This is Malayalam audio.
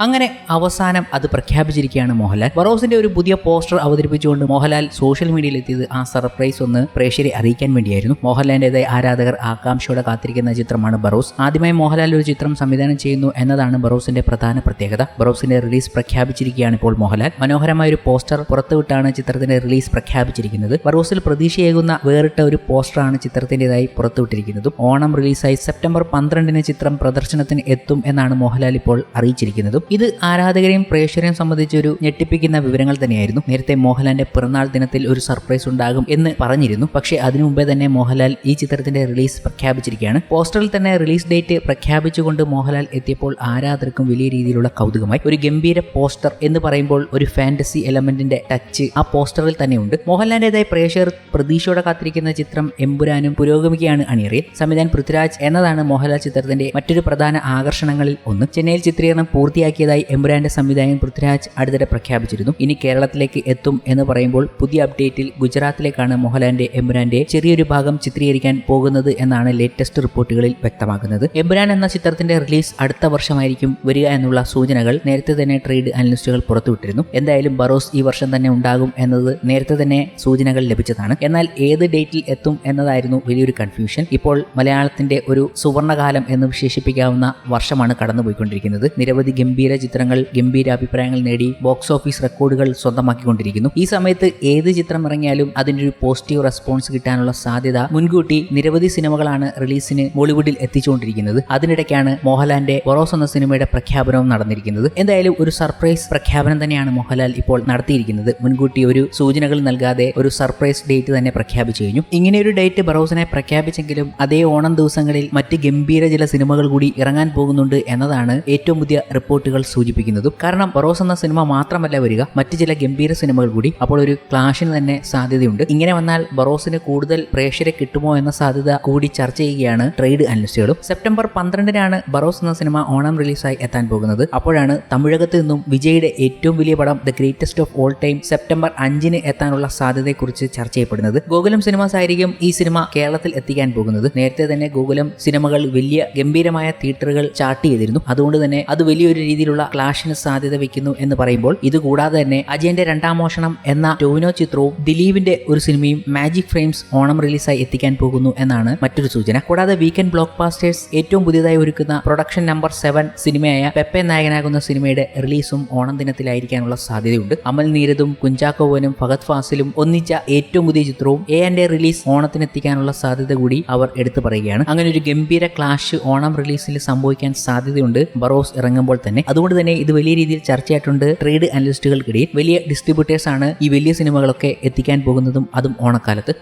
അങ്ങനെ അവസാനം അത് പ്രഖ്യാപിച്ചിരിക്കുകയാണ് മോഹൻലാൽ. ബറോസിന്റെ ഒരു പുതിയ പോസ്റ്റർ അവതരിപ്പിച്ചുകൊണ്ട് മോഹൻലാൽ സോഷ്യൽ മീഡിയയിൽ എത്തിയത് ആ സർപ്രൈസ് ഒന്ന് പ്രേക്ഷകരെ അറിയിക്കാൻ വേണ്ടിയായിരുന്നു. മോഹൻലാലിന്റെതായ ആരാധകർ ആകാംക്ഷയോടെ കാത്തിരിക്കുന്ന ചിത്രമാണ് ബറോസ്. ആദ്യമായി മോഹൻലാൽ ഒരു ചിത്രം സംവിധാനം ചെയ്യുന്നു എന്നതാണ് ബറോസിന്റെ പ്രധാന പ്രത്യേകത. ബറോസിന്റെ റിലീസ് പ്രഖ്യാപിച്ചിരിക്കുകയാണ് ഇപ്പോൾ മോഹൻലാൽ. മനോഹരമായ ഒരു പോസ്റ്റർ പുറത്തുവിട്ടാണ് ചിത്രത്തിന്റെ റിലീസ് പ്രഖ്യാപിച്ചിരിക്കുന്നത്. ബറോസിൽ പ്രതീക്ഷയേകുന്ന വേറിട്ട ഒരു പോസ്റ്ററാണ് ചിത്രത്തിന്റെതായി പുറത്തുവിട്ടിരിക്കുന്നതും. ഓണം റിലീസായി സെപ്റ്റംബർ പന്ത്രണ്ടിന് ചിത്രം പ്രദർശനത്തിന് എത്തും എന്നാണ് മോഹൻലാൽ ഇപ്പോൾ അറിയിച്ചിരിക്കുന്നതും. ഇത് ആരാധകരെയും പ്രേക്ഷകരെയും സംബന്ധിച്ച് ഒരു ഞെട്ടിപ്പിക്കുന്ന വിവരങ്ങൾ തന്നെയായിരുന്നു. നേരത്തെ മോഹൻലാലിന്റെ പിറന്നാൾ ദിനത്തിൽ ഒരു സർപ്രൈസ് ഉണ്ടാകും എന്ന് പറഞ്ഞിരുന്നു. പക്ഷേ അതിനു മുമ്പേ തന്നെ മോഹൻലാൽ ഈ ചിത്രത്തിന്റെ റിലീസ് പ്രഖ്യാപിച്ചിരിക്കുകയാണ്. പോസ്റ്ററിൽ തന്നെ റിലീസ് ഡേറ്റ് പ്രഖ്യാപിച്ചുകൊണ്ട് മോഹൻലാൽ എത്തിയപ്പോൾ ആരാധകർക്കും വലിയ രീതിയിലുള്ള കൗതുകമായി. ഒരു ഗംഭീര പോസ്റ്റർ എന്ന് പറയുമ്പോൾ ഒരു ഫാന്റസി എലമെന്റിന്റെ ടച്ച് ആ പോസ്റ്ററിൽ തന്നെയുണ്ട്. മോഹൻലാലിന്റേതായ പ്രേക്ഷകർ പ്രതീക്ഷയോടെ കാത്തിരിക്കുന്ന ചിത്രം എമ്പുരാനും പുരോഗമിക്കുകയാണ് അണിയറിയിൽ. സംവിധാൻ പൃഥ്വിരാജ് എന്നതാണ് മോഹൻലാൽ ചിത്രത്തിന്റെ മറ്റൊരു പ്രധാന ആകർഷണങ്ങളിൽ ഒന്ന്. ചെന്നൈയിൽ ചിത്രീകരണം പൂർത്തിയാക്കിയതായി എമ്പുരാന്റെ സംവിധായകൻ പൃഥ്വിരാജ് അടുത്തിടെ പ്രഖ്യാപിച്ചിരുന്നു. ഇനി കേരളത്തിലേക്ക് എത്തും എന്ന് പറയുമ്പോൾ പുതിയ അപ്ഡേറ്റിൽ ഗുജറാത്തിലേക്കാണ് മോഹൻലാലിന്റെ എമ്പുരാന്റെ ചെറിയൊരു ഭാഗം ചിത്രീകരിക്കാൻ പോകുന്നത് എന്നാണ് ലേറ്റസ്റ്റ് റിപ്പോർട്ടുകളിൽ വ്യക്തമാക്കുന്നത് എംബ്രാൻ എന്ന ചിത്രത്തിന്റെ റിലീസ് അടുത്ത വർഷമായിരിക്കും വരിക എന്നുള്ള സൂചനകൾ നേരത്തെ തന്നെ ട്രേഡ് അനലിസ്റ്റുകൾ പുറത്തുവിട്ടിരുന്നു. എന്തായാലും ബറോസ് ഈ വർഷം തന്നെ ഉണ്ടാകും എന്നത് നേരത്തെ തന്നെ സൂചനകൾ ലഭിച്ചതാണ്. എന്നാൽ ഏത് ഡേറ്റിൽ എത്തും എന്നതായിരുന്നു വലിയൊരു കൺഫ്യൂഷൻ ഇപ്പോൾ മലയാളത്തിന്റെ ഒരു സുവർണകാലം എന്ന് വിശേഷിപ്പിക്കാവുന്ന വർഷമാണ് കടന്നുപോയിക്കൊണ്ടിരിക്കുന്നത്. നിരവധി ഗംഭീര ചിത്രങ്ങൾ ഗംഭീര അഭിപ്രായങ്ങൾ നേടി ബോക്സ് ഓഫീസ് റെക്കോർഡുകൾ സ്വന്തമാക്കിക്കൊണ്ടിരിക്കുന്നു. ഈ സമയത്ത് ഏത് ചിത്രം ഇറങ്ങിയാലും അതിന്റെ ഒരു പോസിറ്റീവ് റെസ്പോൺസ് കിട്ടാനുള്ള സാധ്യത മുൻകൂട്ടി നിരവധി സിനിമകളാണ് റിലീസിന് ബോളിവുഡിൽ എത്തിച്ചുകൊണ്ടിരിക്കുന്നത്. അതിനിടയ്ക്കാണ് മോഹൻലാലിന്റെ ബൊറോസ് എന്ന സിനിമയുടെ പ്രഖ്യാപനവും നടന്നിരിക്കുന്നത്. എന്തായാലും ഒരു സർപ്രൈസ് പ്രഖ്യാപനം തന്നെയാണ് മോഹൻലാൽ ഇപ്പോൾ നടത്തിയിരിക്കുന്നത്. മുൻകൂട്ടി ഒരു സൂചനകൾ നൽകാതെ ഒരു സർപ്രൈസ് ഡേറ്റ് തന്നെ പ്രഖ്യാപിച്ചു കഴിഞ്ഞു. ഇങ്ങനെ ഒരു ഡേറ്റ് ബറോസിനെ പ്രഖ്യാപിച്ചെങ്കിലും അതേ ഓണം ദിവസങ്ങളിൽ മറ്റ് ഗംഭീര ചില സിനിമകൾ കൂടി ഇറങ്ങാൻ പോകുന്നുണ്ട് എന്നതാണ് ഏറ്റവും പുതിയ റിപ്പോർട്ടുകൾ സൂചിപ്പിക്കുന്നതും. കാരണം ബറോസ് എന്ന സിനിമ മാത്രമല്ല വരിക മറ്റ് ചില ഗംഭീര സിനിമകൾ കൂടി അപ്പോൾ ഒരു ക്ലാഷിന് തന്നെ സാധ്യതയുണ്ട്. ഇങ്ങനെ വന്നാൽ ബറോസിന് കൂടുതൽ പ്രേക്ഷരെ കിട്ടുമോ എന്ന സാധ്യത കൂടി ചർച്ച ചെയ്യുകയാണ് ട്രേഡ് അനലിസ്റ്റുകളും. സെപ്റ്റംബർ പന്ത്രണ്ടിനാണ് ബറോസ് എന്ന സിനിമ ഓണം റിലീസായി എത്താൻ പോകുന്നത്. അപ്പോഴാണ് തമിഴകത്ത് നിന്നും വിജയുടെ ഏറ്റവും വലിയ പടം the greatest of all time September അഞ്ചിന് എത്താനുള്ള സാധ്യതയെക്കുറിച്ച് ചർച്ച ചെയ്യപ്പെടുന്നത്. ഗോകുലം സിനിമാസ് ആയിരിക്കും ഈ സിനിമ കേരളത്തിൽ എത്തിക്കാൻ പോകുന്നത്. നേരത്തെ തന്നെ ഗോകുലം സിനിമകൾ വലിയ ഗംഭീരമായ തിയേറ്ററുകൾ ചാർട്ട് ചെയ്തിരുന്നു. അതുകൊണ്ട് തന്നെ അത് വലിയൊരു രീതിയിലുള്ള ക്ലാഷിന് സാധ്യത വെക്കുന്നു എന്ന് പറയുമ്പോൾ ഇത് കൂടാതെ തന്നെ അജയന്റെ രണ്ടാം മോഷണം എന്ന ടോവിനോ ചിത്രവും ദിലീപിന്റെ ഒരു സിനിമയും മാജിക് ഫ്രെയിംസ് ഓണം റിലീസായി എത്തിക്കാൻ പോകുന്നു എന്നാണ് മറ്റൊരു സൂചന. കൂടാതെ വീക്കെൻഡ് ബ്ലോക്ക് ബാസ്റ്റേഴ്സ് ഏറ്റവും പുതിയതായി ഒരുക്കുന്ന പ്രൊഡക്ഷൻ നമ്പർ സെവൻ സിനിമയായ പെപ്പെ നായകനാകുന്ന സിനിമയുടെ റിലീസും ഓണം ദിനത്തിലായിരിക്കാനുള്ള സാധ്യതയുണ്ട്. അമൽ നീരദും കുഞ്ചാക്കോവനും ഫഹദ് ഫാസിലും ഒന്നിച്ച ഏറ്റവും പുതിയ ചിത്രവും എ ആൻഡ് എ റിലീസ് ഓണത്തിനെത്തിക്കാനുള്ള സാധ്യത കൂടി അവർ എടുത്തു പറയുകയാണ്. അങ്ങനെ ഒരു ഗംഭീര ക്ലാഷ് ഓണം റിലീസിൽ സംഭവിക്കാൻ സാധ്യതയുണ്ട്. ബറോസ് ഇറങ്ങുമ്പോൾ തന്നെ അതുകൊണ്ട് തന്നെ ഇത് വലിയ രീതിയിൽ ചർച്ചയായിട്ടുണ്ട്. ട്രേഡ് അനലിസ്റ്റുകൾക്കിടയിൽ വലിയ ഡിസ്ട്രിബ്യൂട്ടേഴ്സ് ആണ് ഈ വലിയ സിനിമകളൊക്കെ എത്തിക്കാൻ പോകുന്നതും അതും ഓണക്കാലത്ത്.